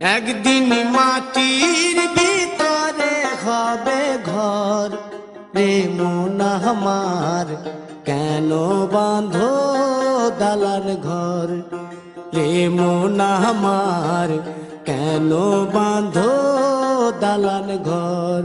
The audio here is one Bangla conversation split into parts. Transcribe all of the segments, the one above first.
একদিন মাটির ভিতরে হবে ঘর। প্রেম মোনামার কেন বাঁধ দালান ঘর? রে মোনামার কেন বাঁধ দালান ঘর?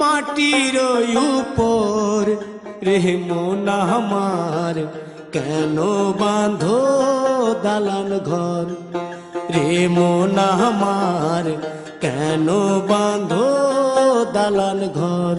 মাটির উপর রে মন আমার, কেন বাঁধো দালান ঘর? রে মন আমার, কেন বাঁধো দালান ঘর?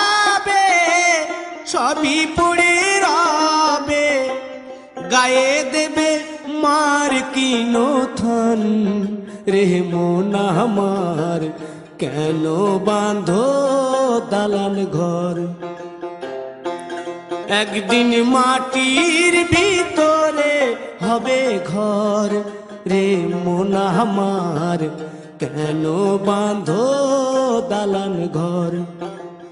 সবই পড়ে গায়ে দেবে মার কিনো থন রে মোনা আমার, কেন বাঁধো দালান ঘর? একদিন মাটির ভিতরে হবে ঘর। রে মোনা আমার, কেন বাঁধো দালান ঘর?